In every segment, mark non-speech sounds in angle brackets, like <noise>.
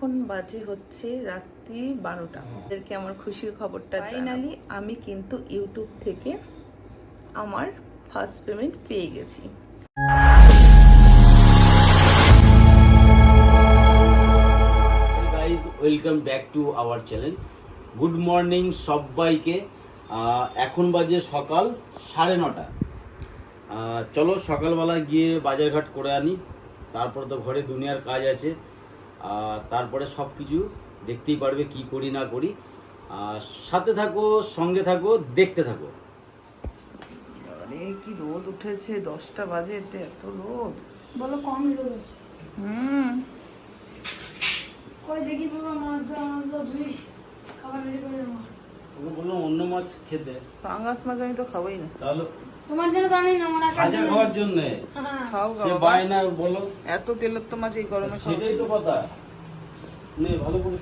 এখন বাজে হচ্ছে রাত্রি বারোটা। এদেরকে আমার খুশির খবরটা ফাইনালি আমি কিন্তু ইউটিউব থেকে আমার ফার্স্ট পেমেন্ট পেয়ে গেছি। Guys welcome back to our channel good morning সবাইকে। এখন বাজে সকাল সাড়ে নটা। চলো সকালবেলা গিয়ে বাজারঘাট করে আনি। তারপর তো ঘরে দুনিয়ার কাজ আছে। তারপরে সব কিছু দেখতেই পারবে কি করি না করি। আর সাথে থাকো সঙ্গে থাকো দেখতে থাকো। আরে কি রোদ উঠেছে দশটা বাজে এতে এত রোদ। বলো কম আছে হুম। কই দেখি পুরো মাছ দাও মাছ দাও ধুই খাবার রেডি করে ওকে বললাম অন্য মাছ খেতে। পাঙ্গাস মাছ আমি তো খাবোই না। তাহলে তোমার জন্য জানি না মনে একার ভাজা জন্য খাওয়ার জন্যে। হ্যাঁ খাও সে বাবা। বায়না বলো এত তেলের তো মাছ এই গরমে সেটাই তো কথা। নে ভালো করে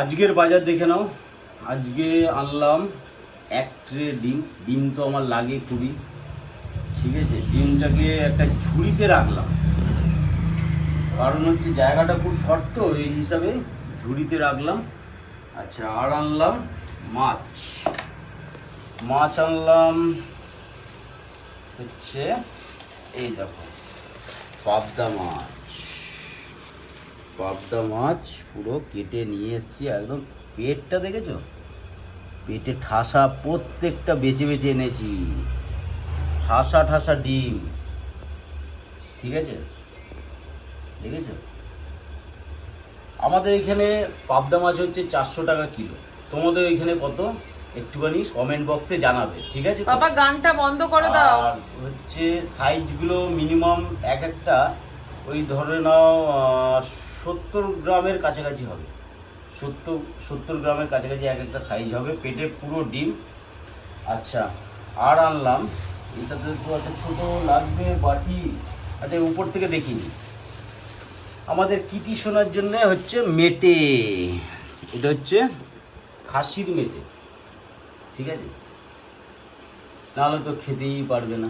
আজকের বাজার দেখে নাও। আজকে আনলাম এক ট্রে ডিম। ডিম তো আমার লাগে খুবই। ঠিক আছে? ডিমটাকে একটা ঝুড়িতে রাখলাম। কারণ হচ্ছে জায়গাটা খুব শর্ট তো এই হিসাবে ঝুড়িতে রাখলাম। আচ্ছা আর আনলাম মাছ। মাছ আনলাম হচ্ছে এই দেখো, পাবদা মাছ। পাবদা মাছ পুরো কেটে নিয়ে এসছি, একদম পেটটা দেখেছ? পেটে ঠাসা প্রত্যেকটা বেছে বেছে এনেছি। ঠাসা ঠাসা ডিম। ঠিক আছে? দেখেছ? আমাদের এখানে পাবদা মাছ হচ্ছে চারশো টাকা কিলো। তোমাদের এখানে কত? একটুখানি কমেন্ট বক্সে জানাবে ঠিক আছে? বাবা গানটা বন্ধ করে দাও আর হচ্ছে সাইজগুলো মিনিমাম এক একটা ওই ধরে নাও সত্তর গ্রামের কাছাকাছি হবে। সত্তর সত্তর গ্রামের কাছাকাছি এক একটা সাইজ হবে পেটে পুরো ডিম। আচ্ছা আর আনলাম এটাতে তো একটা ছোটো লাগবে বাটি। আচ্ছা উপর থেকে দেখিনি। আমাদের কিটি শোনার জন্য হচ্ছে মেটে এটা হচ্ছে খাসির মেটে। ঠিক আছে? নাহলে তো খেতেই পারবে না।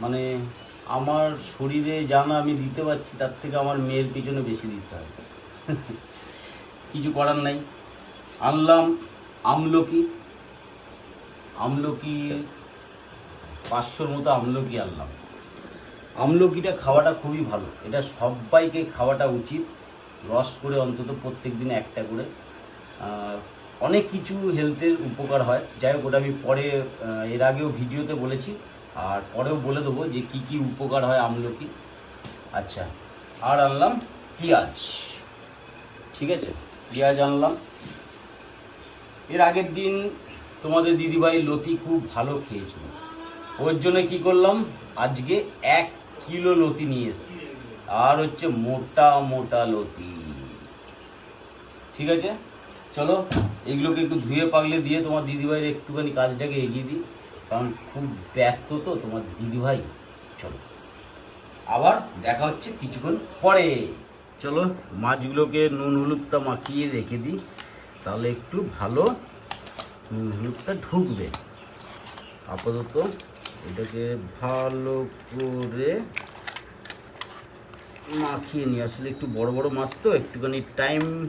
মানে আমার শরীরে জানা আমি দিতে পারছি, তার থেকে আমার মেয়ের পিছনে বেশি দিতে হবে <laughs> কিছু করার নাই। আনলাম আমলকি। আমলকি, পাঁচশোর মতো আমলকি আনলাম। আমলকিটা খাওয়াটা খুবই ভালো। এটা সবাইকে খাওয়াটা উচিত। রস করে অন্তত প্রত্যেক দিন একটা করে। অনেক কিছু হেলথের উপকার হয়। যাই হোক, ওটা আমি পরে এর আগেও ভিডিওতে বলেছি। আর পরেও বলে দেবো যে কি কি উপকার হয় আমলকি। আচ্ছা আর আনলাম পেঁয়াজ। ঠিক আছে? পেঁয়াজ আনলাম। এর আগের দিন তোমাদের দিদিভাই লতি খুব ভালো খেয়েছিল। ওর জন্য কি করলাম? আজকে এক কিলো লতি নিয়ে এসেছি। আর হচ্ছে মোটা মোটা লতি। ঠিক আছে? চলো, এগুলোকে একটু ধুয়ে পাগলে দিয়ে তোমার দিদিভাইয়ের একটুখানি কাজটাকে এগিয়ে দিই। কারণ খুব ব্যস্ত তো তোমার দিদিভাই। চলো। আবার দেখা হচ্ছে কিছুক্ষণ পরে। চলো, মাছগুলোকে নুন হলুদটা মাখিয়ে রেখে দিই। তাহলে একটু ভালো নুন হলুদটা ঢুকবে। আপাতত এটাকে ভালো করে মাখিয়ে নিই। আসলে একটু বড় বড় মাছ তো, একটুখানি টাইম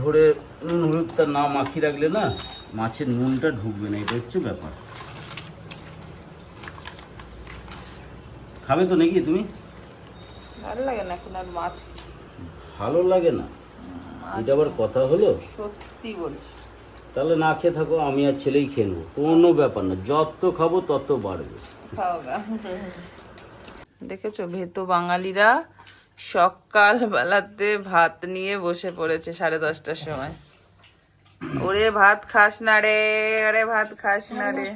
ধরে নুন হলুদটা না মাখিয়ে রাখলে না মাছের নুনটা ঢুকবে না এটা হচ্ছে ব্যাপার। খাবে তো নাকি তুমি? ভালো লাগে না এখন আর মাছ ভালো লাগে না? এটা আবার কথা হলো? সত্যি বলছি। তাহলে না খেয়ে থাকো আমি আর ছেলেই খেয়ে নেব। কোনো ব্যাপার না যত খাব তত বাড়বে। দেখেছ ভেতো বাঙালিরা সকাল বেলাতে ভাত নিয়ে বসে পড়েছে সাড়ে দশটার সময়। ওরে ভাত খাস না রে আরে ভাত খাস না রে।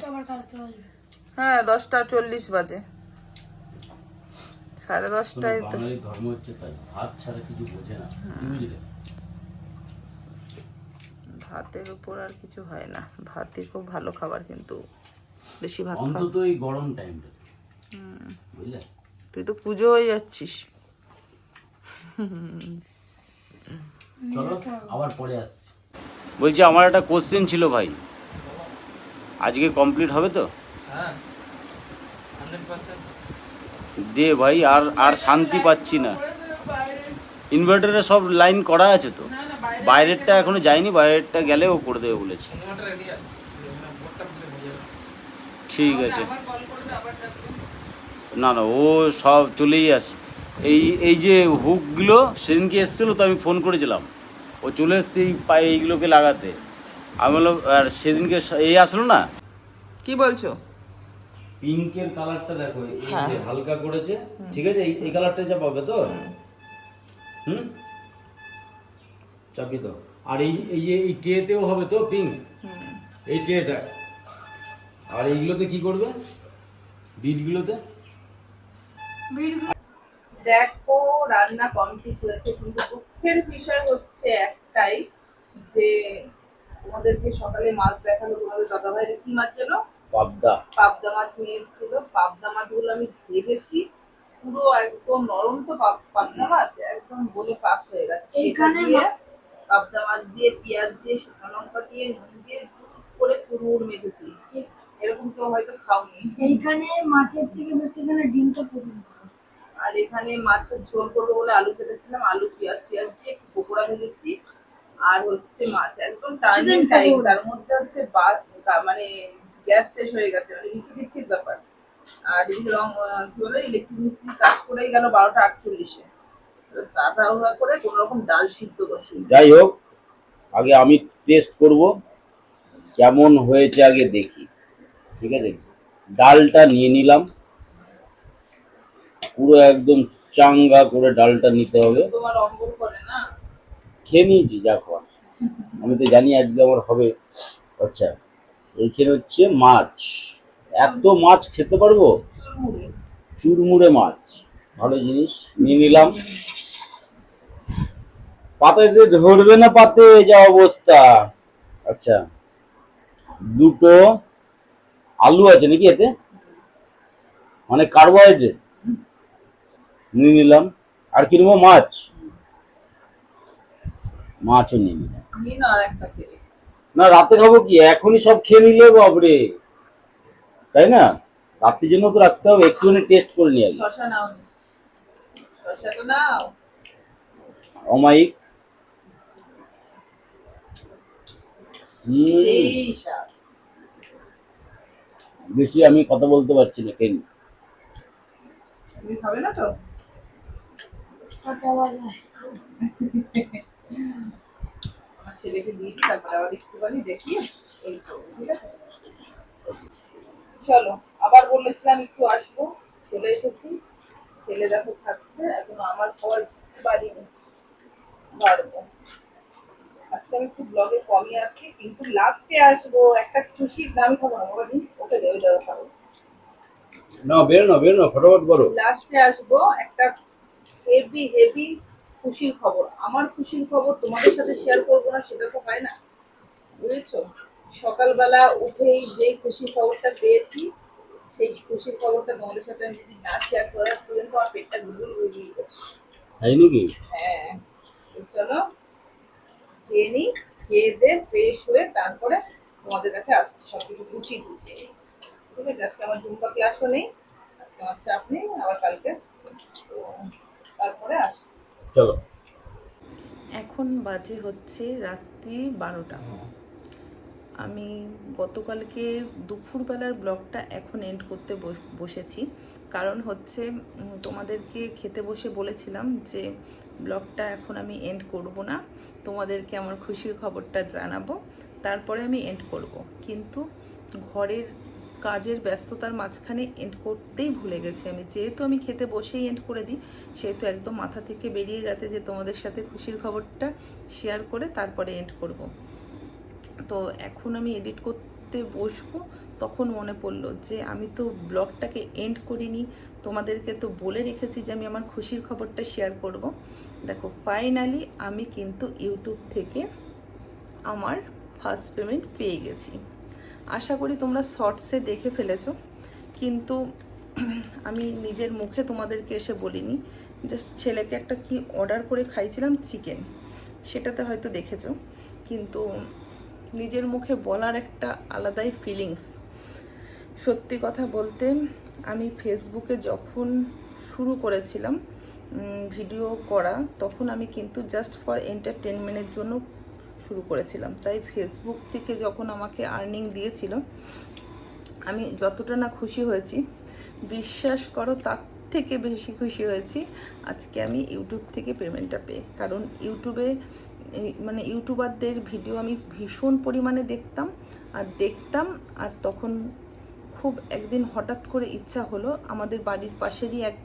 হ্যাঁ দশটা চল্লিশ বাজে। সাড়ে দশটায় তো ধর্ম হচ্ছে তাই ভাত ছাড়া কিছু বোঝে না বুঝলে? ভাতের উপর আর কিছু হয় না ভাতই খুব ভালো খাবার কিন্তু বেশি ভাত অন্তত এই গরম টাইমটা বুঝলে? তুই তো পুজো হয়ে যাচ্ছিস। চলো আবার পরে আসছি। বলছি আমার একটা কোশ্চেন ছিল ভাই। আজকে কমপ্লিট হবে তো? দে ভাই আর আর শান্তি পাচ্ছি না। ইনভার্টারে সব লাইন করা আছে তো? না না বাইরে বাইরেরটা এখনও যায়নি বাইরেরটা গেলে ও করে দেবে বলেছে। হয়ে ঠিক আছে। না না ও সব চলেই আসে। এই এই যে হুকগুলো সেদিনকে এসেছিল তো আমি ফোন করেছিলাম। ও চলে এসছে এই পায়ে এইগুলোকে লাগাতে। আমি বললাম আর সেদিনকে এই আসলো না? কি বলছো? পিঙ্কের কালারটা দেখো এই হ্যাঁ। যে হালকা করেছে। ঠিক আছে? এই- এই কালারটা যা পাবে তো? হুম। চাপি তো আর এই এই যে এই ট্রেতেও হবে তো পিঙ্ক? এই ট্রেটা। আর এইগুলোতে কি করবে? বিটগুলোতে? দেখো রান্না কমপ্লিট হয়েছে কিন্তু দুঃখের বিষয় হচ্ছে একটাই যে তোমাদেরকে সকালে মাছ দেখাল তোমাদের দাদা ভাইয়ের কি মাছ যেন? পাবদা। পাবদা মাছ নিয়ে এসেছিল। পাবদা মাছগুলো আমি ভেজেছি পুরো একদম নরম তো পাবদা মাছ একদম বলে পাক হয়ে গেছে। মা- পাবদা মাছ দিয়ে পেঁয়াজ দিয়ে শুকনো লঙ্কা দিয়ে নুন দিয়ে করে চুরমুর মেখেছি। এরকম কেউ হয়তো খাওনি। এইখানে মাছের থেকে বেশি এখানে ডিমটা প্রচুর। আর এখানে মাছের ঝোল করব বলে আলু কেটেছিলাম আলু পেঁয়াজ টিয়াজ দিয়ে একটু পকোড়া ভেজেছি। আর হচ্ছে মাছ একদম টার্নিং টাইম তার মধ্যে হচ্ছে বা- মানে গ্যাস শেষ হয়ে গেছে মানে ইচি বিচ্ছির ব্যাপার। আর এদিকে রং কি বলে ইলেকট্রিক মিস্ত্রি কাজ করেই গেল বারোটা আটচল্লিশে। তাড়াহুড়া করে কোনো রকম ডাল সিদ্ধ বসিয়ে যাই হোক আগে আমি টেস্ট করব কেমন হয়েছে আগে দেখি। ঠিক আছে? ডালটা নিয়ে নিলাম। পুরো একদম চাঙ্গা করে ডালটা নিতে হবে। খেয়ে নিয়েছি যা খাওয়া আমি তো জানি আজকে আমার হবে। আচ্ছা এইখানে হচ্ছে মাছ। এত মাছ খেতে পারব? চুরমুড়ে। মাছ। ভালো জিনিস নিয়ে নিলাম। পাতাতে ধরবে না পাতে যা অবস্থা। আচ্ছা দুটো আলু আছে নাকি এতে? মানে কার্বোহাইড্রেট নিয়ে নিলাম। আর কি নেব? মাছ। মাছও নিয়ে নিলাম। না রাতে খাব কি? এখনই সব খেয়ে নিলে বাবরে তাই না? রাত্রির জন্য তো রাখতে হবে। একটুখানি টেস্ট করে নিয়ে আগে নাও অমায়িক। বেশি আমি কথা বলতে পারছি না কেন? খাবে না তো? আমার ছেলেকে দিয়ে দিই তারপরে আবার একটুখানি দেখি এই করব, ঠিক আছে চলো আবার বলেছিলাম একটু আসব। চলে এসেছি। ছেলে দেখো খাচ্ছে এখন আমার খাবার বাড়িনি বাড়বো। আজকে আমি একটু ব্লগে কমই আছি কিন্তু লাস্টে আসব। একটা খুশির নাম খাব না দিন ওটা দেবে দেওয়া খাব। না বের না বের না ফটাফট করো লাস্টে আসব একটা হেভি হেভি খুশির খবর। আমার খুশির খবর তোমাদের সাথে শেয়ার করব না সেটা তো হয় না। বুঝেছ? সকালবেলা উঠেই যেই খুশির খবরটা পেয়েছি সেই খুশির খবরটা তোমাদের সাথে আমি যদি না শেয়ার করার পর্যন্ত আমার পেটটা করছে। তাই নাকি? হ্যাঁ। চলো খেয়ে নি খেয়ে দে ফ্রেশ হয়ে তারপরে তোমাদের কাছে আসছি সব কিছু গুছিয়ে গুছিয়ে ঠিক আছে? আজকে আমার ঝুমকা ক্লাসও নেই আজকে আমার চাপ নেই আবার কালকে। তো তারপরে চলো। এখন বাজে হচ্ছে রাত্রি বারোটা। আমি গতকালকে দুপুরবেলার ব্লগটা এখন এন্ড করতে বসেছি। কারণ হচ্ছে তোমাদেরকে খেতে বসে বলেছিলাম যে ব্লগটা এখন আমি এন্ড করব না। তোমাদেরকে আমার খুশির খবরটা জানাব। তারপরে আমি এন্ড করব। কিন্তু ঘরের কাজের ব্যস্ততার মাঝখানে এন্ড করতেই ভুলে গেছি আমি। যেহেতু আমি খেতে বসেই এন্ড করে দিই, সেহেতু একদম মাথা থেকে বেরিয়ে গেছে যে তোমাদের সাথে খুশির খবরটা শেয়ার করে তারপরে এন্ড করব। তো এখন আমি এডিট করতে বসবো, তখন মনে পড়ল যে আমি তো ব্লগটাকে এন্ড করিনি, তোমাদেরকে তো বলে রেখেছি যে আমি আমার খুশির খবরটা শেয়ার করব। দেখো ফাইনালি আমি কিন্তু ইউটিউব থেকে আমার ফার্স্ট পেমেন্ট পেয়ে গেছি। আশা করি তোমরা শর্টসে দেখে ফেলেছো, কিন্তু আমি নিজের মুখে তোমাদেরকে এসে বলিনি। জাস্ট ছেলেকে একটা কি অর্ডার করে খাইছিলাম চিকেন, সেটাতে হয়তো দেখেছ। কিন্তু নিজের মুখে বলার একটা আলাদাই ফিলিংস সত্যি কথা বলতে, আমি ফেসবুকে যখন শুরু করেছিলাম ভিডিও করা, তখন আমি কিন্তু জাস্ট ফর এন্টারটেনমেন্টের জন্য শুরু করেছিলাম। তাই ফেসবুক থেকে যখন আমাকে আর্নিং দিয়েছিল, আমি যতটা না খুশি হয়েছি, বিশ্বাস করো তার থেকে বেশি খুশি হয়েছি, আজকে আমি ইউটিউব থেকে পেমেন্টটা পেয়ে। কারণ ইউটিউবে মানে ইউটিউবারদের ভিডিও আমি ভীষণ পরিমাণে দেখতাম, আর দেখতাম, আর তখন খুব একদিন হঠাৎ করে ইচ্ছা হলো, আমাদের বাড়ির পাশেরই এক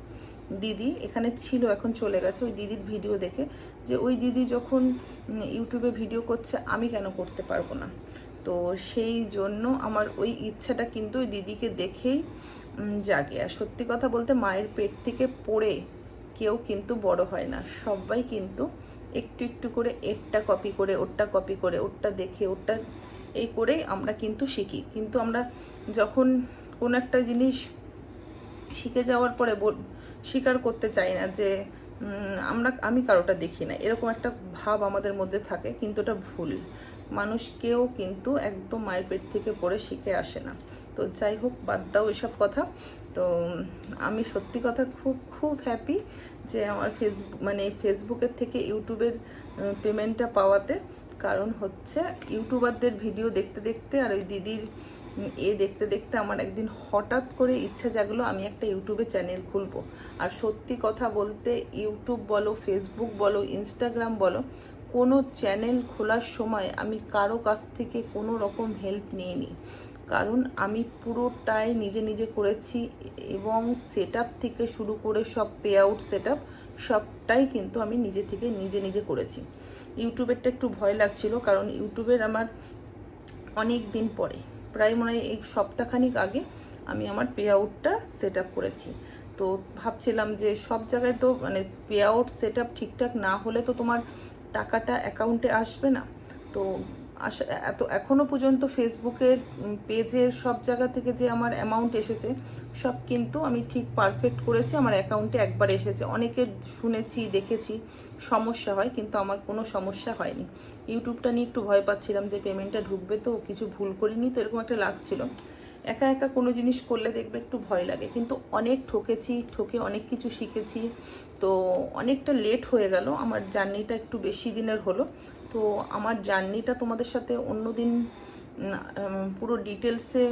দিদি এখানে ছিল, এখন চলে গেছে। ওই দিদির ভিডিও দেখে যে ওই দিদি যখন ইউটিউবে ভিডিও করছে, আমি কেন করতে পারব না? তো সেই জন্য আমার ওই ইচ্ছাটা কিন্তু ওই দিদিকে দেখেই জাগে। আর সত্যি কথা বলতে মায়ের পেট থেকে পড়ে কেউ কিন্তু বড় হয় না। সবাই কিন্তু একটু একটু করে এরটা কপি করে, ওরটা কপি করে, ওরটা দেখে, ওরটা এই করেই আমরা কিন্তু শিখি। কিন্তু আমরা যখন কোনো একটা জিনিস শিখে যাওয়ার পরে স্বীকার করতে চাই না যে আমরা, আমি কারোটা দেখি না। এরকম একটা ভাব আমাদের মধ্যে থাকে, কিন্তু এটা ভুল। মানুষ কেউ কিন্তু একদম মায়ের পেট থেকে পড়ে শিখে আসে না। তো যাই হোক, বাদ দাও এসব কথা। তো, আমি সত্যি কথা খুব খুব হ্যাপি যে আমার ফেসবুক মানে ফেসবুকের থেকে ইউটিউবের পেমেন্টটা পাওয়াতে। কারণ হচ্ছে ইউটিউবারদের ভিডিও দেখতে দেখতে আর ওই দিদির এ দেখতে দেখতে আমার একদিন হঠাৎ করে ইচ্ছা জাগলো আমি একটা ইউটিউবে চ্যানেল খুলবো। আর সত্যি কথা বলতে ইউটিউব বলো ফেসবুক বলো ইনস্টাগ্রাম বলো, কোনো চ্যানেল খোলার সময় আমি কারও কাছ থেকে কোনো রকম হেল্প নিইনি। কারণ আমি পুরোটাই নিজে নিজে করেছি এবং সেট থেকে শুরু করে সব পে আউট সেট সবটাই কিন্তু আমি নিজে থেকে নিজে নিজে করেছি। ইউটিউবেরটা একটু ভয় লাগছিল কারণ ইউটিউবের আমার অনেক দিন পরে। প্রায় মনে হয় এই সপ্তাহখানিক আগে আমি আমার পে আউটটা সেট আপ করেছি। তো ভাবছিলাম যে সব জায়গায় তো মানে পে আউট সেট আপ ঠিকঠাক না হলে তো তোমার টাকাটা অ্যাকাউন্টে আসবে না। তো আস- এত এখনও পর্যন্ত ফেসবুকের পেজের সব জায়গা থেকে যে আমার অ্যামাউন্ট এসেছে, সব কিন্তু আমি ঠিক পারফেক্ট করেছি, আমার অ্যাকাউন্টে একবার এসেছে। অনেকে শুনেছি, দেখেছি, সমস্যা হয়, কিন্তু আমার কোনো সমস্যা হয়নি। ইউটিউবটা নিয়ে একটু ভয় পাচ্ছিলাম যে পেমেন্টটা ঢুকবে তো, কিছু ভুল করিনি, তো এরকম একটা লাগছিল। একা একা কোনো জিনিস করলে দেখবে একটু ভয় লাগে। কিন্তু অনেক ঠকেছি ঠকে অনেক কিছু শিখেছি। তো অনেকটা লেট হয়ে গেল আমার জার্নিটা একটু বেশি দিনের হলো। তো আমার জার্নিটা তোমাদের সাথে অন্যদিন উম, উম, পুরো ডিটেলসে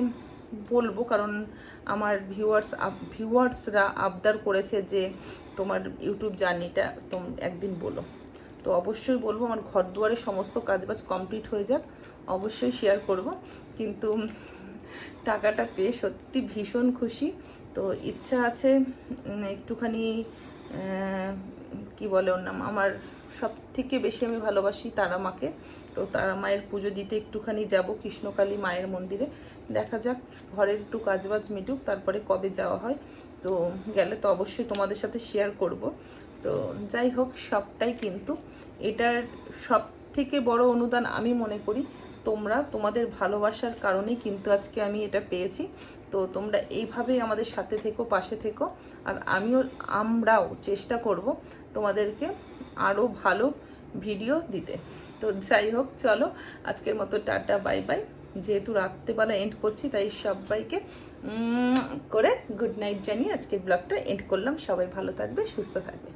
বলব। কারণ আমার ভিউয়ার্স ভিউয়ার্সরা আবদার করেছে যে তোমার ইউটিউব জার্নিটা তোম একদিন বলো। তো অবশ্যই বলব আমার ঘর দুয়ারে সমস্ত কাজবাজ কমপ্লিট হয়ে যাক। অবশ্যই শেয়ার করব। কিন্তু টাকাটা পেয়ে সত্যি ভীষণ খুশি। তো ইচ্ছা আছে একটুখানি কি বলে ওর নাম? আমার সব থেকে বেশি আমি ভালোবাসি তারা মাকে তো তারা মায়ের পুজো দিতে একটুখানি যাব কৃষ্ণকালী মায়ের মন্দিরে। দেখা যাক, ঘরের একটু কাজবাজ মিটুক, তারপরে কবে যাওয়া হয়। তো গেলে তো অবশ্যই তোমাদের সাথে শেয়ার করব। তো যাই হোক, সবটাই কিন্তু এটার সব থেকে বড় অনুদান আমি মনে করি তোমরা তোমাদের ভালোবাসার কারণেই কিন্তু আজকে আমি এটা পেয়েছি। তো তোমরা এইভাবেই আমাদের সাথে থেকো, পাশে থেকো। আর আমিও, আমরাও চেষ্টা করব তোমাদেরকে আরও ভালো ভিডিও দিতে। তো যাই হোক, চলো আজকের মতো টাটা, বাই বাই। যেহেতু রাত্রেবেলা এন্ড করছি, তাই সবাইকে করে গুড নাইট জানিয়ে আজকের ব্লগটা এন্ড করলাম। সবাই ভালো থাকবে, সুস্থ থাকবে।